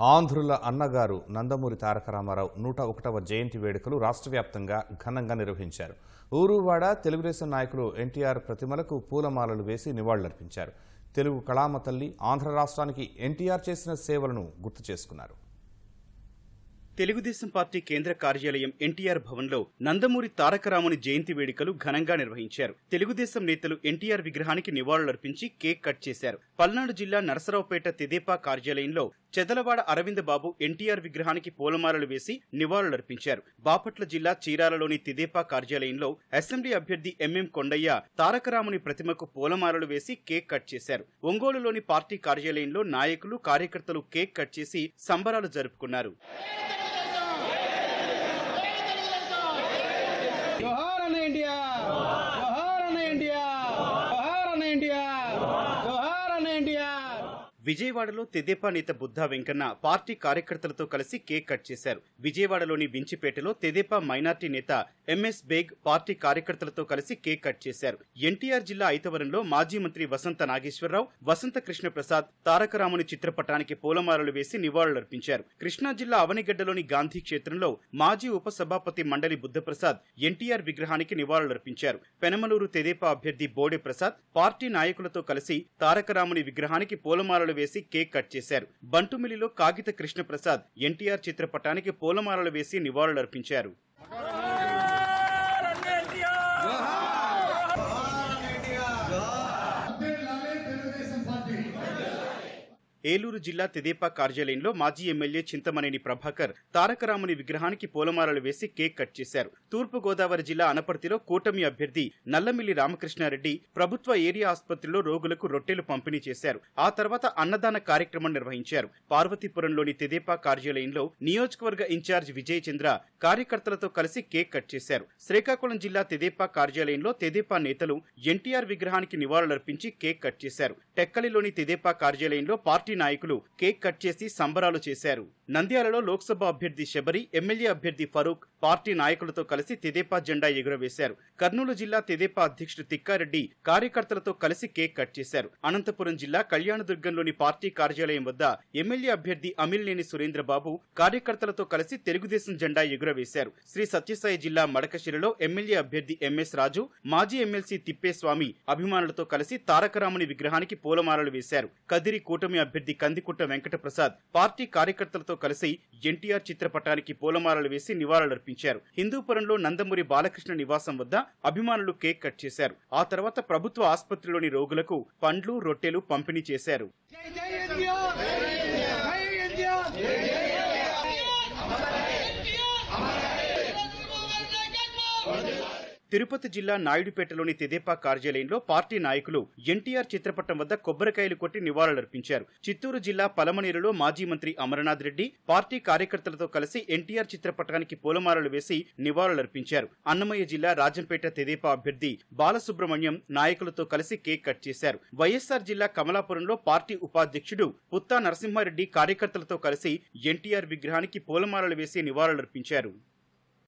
ఆంధ్రుల అన్నగారు నందమూరి తారక రామారావు నూట ఒకటవ జయంతి వేడుకలు రాష్ట్ర వ్యాప్తంగా ఘనంగా నిర్వహించారు. ఊరువాడ తెలుగుదేశం నాయకులు ఎన్టీఆర్ ప్రతిమలకు పూలమాలలు వేసి నివాళులర్పించారు. తెలుగు కళామ తల్లి ఆంధ్ర రాష్ట్రానికి ఎన్టీఆర్ చేసిన సేవలను గుర్తు చేసుకున్నారు. తెలుగుదేశం పార్టీ కేంద్ర కార్యాలయం ఎన్టీఆర్ భవన్లో నందమూరి తారకరాముని జయంతి వేడుకలు ఘనంగా నిర్వహించారు. తెలుగుదేశం నేతలు ఎన్టీఆర్ విగ్రహానికి నివాళులర్పించి కేక్ కట్ చేశారు. పల్నాడు జిల్లా నరసరావుపేట తెదేపా కార్యాలయంలో చెదలవాడ అరవింద్ బాబు ఎన్టీఆర్ విగ్రహానికి పూలమాలలు వేసి నివాళులర్పించారు. బాపట్ల జిల్లా చీరాలలోని తిదేపా కార్యాలయంలో అసెంబ్లీ అభ్యర్థి ఎంఎం కొండయ్య తారకరాముని ప్రతిమకు పూలమాలలు వేసి కేక్ కట్ చేశారు. ఒంగోలులోని పార్టీ కార్యాలయంలో నాయకులు కార్యకర్తలు కేక్ కట్ చేసి సంబరాలు జరుపుకున్నారు. ఇండియా ఇండియా ఇండియా ఇండియా విజయవాడలో తెదేపా నేత బుద్ధా వెంకన్న పార్టీ కార్యకర్తలతో కలిసి కేక్ కట్ చేశారు. విజయవాడలోని వించిపేటలో తెదేపా మైనార్టీ నేత ఎంఎస్ బేగ్ పార్టీ కార్యకర్తలతో కలిసి కేక్ కట్ చేశారు. ఎన్టీఆర్ జిల్లా ఐతవరంలో మాజీ మంత్రి వసంత నాగేశ్వరరావు వసంత కృష్ణ ప్రసాద్ తారకరాముని చిత్రపటానికి పూలమాలలు వేసి నివాళులర్పించారు. కృష్ణా జిల్లా అవనిగడ్డలోని గాంధీ క్షేత్రంలో మాజీ ఉపసభాపతి మండలి బుద్ధప్రసాద్ ఎన్టీఆర్ విగ్రహానికి నివాళులర్పించారు. పెనమలూరు తెదేపా అభ్యర్థి బోడే ప్రసాద్ పార్టీ నాయకులతో కలిసి తారకరాముని విగ్రహానికి పూలమాలలు వేసి కేక్ కట్ చేశారు. బంటుమిలిలో కాగిత కృష్ణప్రసాద్ ఎన్టీఆర్ చిత్రపటానికి పూలమాలలు వేసి నివాళులర్పించారు. ఏలూరు జిల్లా తెదేపా కార్యాలయంలో మాజీ ఎమ్మెల్యే చింతమనేని ప్రభాకర్ తారకరాముని విగ్రహానికి పూలమాలలు వేసి కేక్ కట్ చేశారు. తూర్పు గోదావరి జిల్లా అనపర్తిలో కూటమి అభ్యర్థి నల్లమిల్లి రామకృష్ణారెడ్డి ప్రభుత్వ ఏరియా ఆసుపత్రిలో రోగులకు రొట్టెలు పంపిణీ చేశారు. ఆ తర్వాత అన్నదాన కార్యక్రమం నిర్వహించారు. పార్వతీపురంలోని తెదేపా కార్యాలయంలో నియోజకవర్గ ఇన్ఛార్జ్ విజయ్ చంద్ర కార్యకర్తలతో కలిసి కేక్ కట్ చేశారు. శ్రీకాకుళం జిల్లా తెదేపా కార్యాలయంలో తెదేపా నేతలు ఎన్టీఆర్ విగ్రహానికి నివాళులర్పించి కేక్ కట్ చేశారు. టెక్కలిలోని తెదేపా కార్యాలయంలో పార్టీ నాయకులు కేక్ కట్ చేసి సంబరాలు చేశారు. నంద్యాలలో లోక్సభ అభ్యర్థి శబరి ఎమ్మెల్యే అభ్యర్థి ఫరూక్ పార్టీ నాయకులతో కలిసి తెదేపా జెండా ఎగురవేశారు. కర్నూలు జిల్లా తెదేపా అధ్యక్షుడు తిక్కారెడ్డి కార్యకర్తలతో కలిసి కేక్ కట్ చేశారు. అనంతపురం జిల్లా కళ్యాణదుర్గంలోని పార్టీ కార్యాలయం వద్ద ఎమ్మెల్యే అభ్యర్థి అమిలినేని సురేంద్రబాబు కార్యకర్తలతో కలిసి తెలుగుదేశం జెండా ఎగురవేశారు. శ్రీ సత్యసాయి జిల్లా మడకశిరలో ఎమ్మెల్యే అభ్యర్థి ఎంఎస్ రాజు మాజీ ఎమ్మెల్సీ తిప్పేస్వామి అభిమానులతో కలిసి తారకరాముని విగ్రహానికి పూలమాలలు వేశారు. కదిరి కూటమి అభ్యర్థి కందికుట్ట వెంకటప్రసాద్ పార్టీ కార్యకర్తలతో కలిసి ఎన్టీఆర్ చిత్రపటానికి పూలమాలలు వేసి నివాళులర్పించారు. హిందూపురంలో నందమూరి బాలకృష్ణ నివాసం వద్ద అభిమానులు కేక్ కట్ చేశారు. ఆ తర్వాత ప్రభుత్వ ఆసుపత్రిలోని రోగులకు పండ్లు రొట్టెలు పంపిణీ చేశారు జై జై ఇండియా జై ఇండియా తిరుపతి జిల్లా నాయుడుపేటలోని తెదేపా కార్యాలయంలో పార్టీ నాయకులు ఎన్టీఆర్ చిత్రపటం వద్ద కొబ్బరికాయలు కొట్టి నివాళులర్పించారు. చిత్తూరు జిల్లా పలమనేరులో మాజీ మంత్రి అమరనాథ్ రెడ్డి పార్టీ కార్యకర్తలతో కలిసి ఎన్టీఆర్ చిత్రపటానికి పూలమాలలు వేసి నివాళులర్పించారు. అన్నమయ్య జిల్లా రాజంపేట తెదేపా అభ్యర్థి బాలసుబ్రహ్మణ్యం నాయకులతో కలిసి కేక్ కట్ చేశారు. వైఎస్ఆర్ జిల్లా కమలాపురంలో పార్టీ ఉపాధ్యక్షుడు పుత్తా నరసింహారెడ్డి కార్యకర్తలతో కలిసి ఎన్టీఆర్ విగ్రహానికి పూలమాలలు వేసి నివాళులర్పించారు.